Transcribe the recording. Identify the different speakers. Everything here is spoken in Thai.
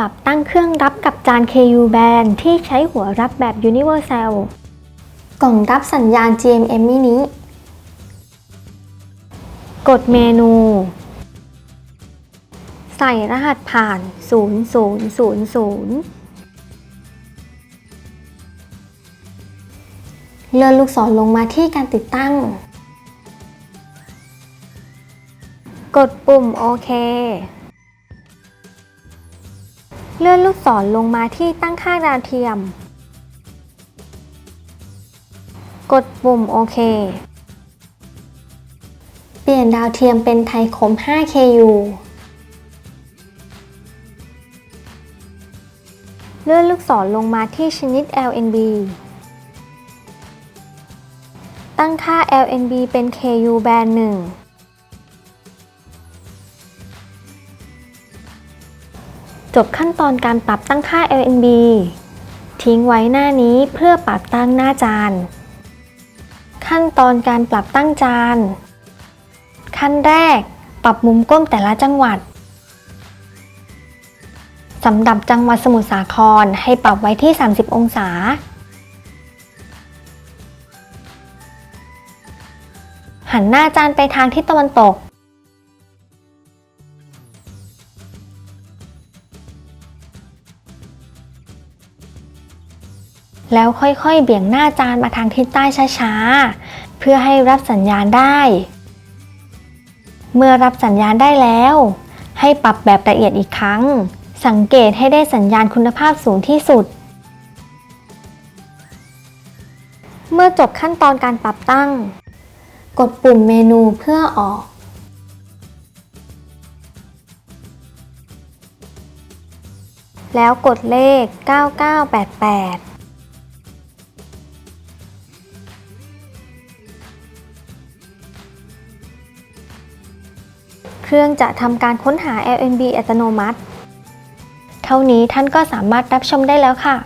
Speaker 1: ปรับตั้งเครื่องรับกับจาน KU band ที่ใช้หัวรับแบบ Universal กล่องรับสัญญาณ GMM mini กดเมนู ใส่รหัสผ่าน 0000เลื่อนลูกศรลงมาที่การติดตั้ง กดปุ่มโอเค เลื่อนลูกศรลงมาที่ตั้งค่าดาวเทียม กดปุ่มโอเค เปลี่ยนดาวเทียมเป็นไทยคม 5KU เลื่อนลูกศรลงมาที่ชนิด LNB ตั้งค่า LNB เป็น KU band 1 จบขั้นตอนการปรับตั้งค่า LNB ทิ้งไว้หน้านี้เพื่อปรับตั้งหน้าจาน ขั้นตอนการปรับตั้งจาน ขั้นแรก ปรับมุมก้มแต่ละจังหวัดสำหรับจังหวัดสมุทรสาครให้ปรับไว้ที่ 30 องศา หันหน้าจานไปทางทิศตะวันตก แล้วค่อยๆ เบี่ยงหน้าจานมาทางทิศใต้ช้าๆ เพื่อให้รับสัญญาณได้ เมื่อรับสัญญาณได้แล้ว ให้ปรับแบบละเอียดอีกครั้ง สังเกตให้ได้สัญญาณคุณภาพสูงที่สุด เมื่อจบขั้นตอนการปรับตั้ง กดปุ่มเมนูเพื่อออกแล้วกดเลข 9988 เครื่องจะทำการค้นหา LNB อัตโนมัติ เท่านี้ท่านก็สามารถรับชมได้แล้วค่ะ